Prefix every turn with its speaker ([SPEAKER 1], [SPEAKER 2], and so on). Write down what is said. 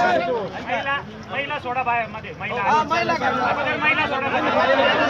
[SPEAKER 1] महिला महिला सोडा बाहेर मध्ये महिला महिला सोडा मध्ये.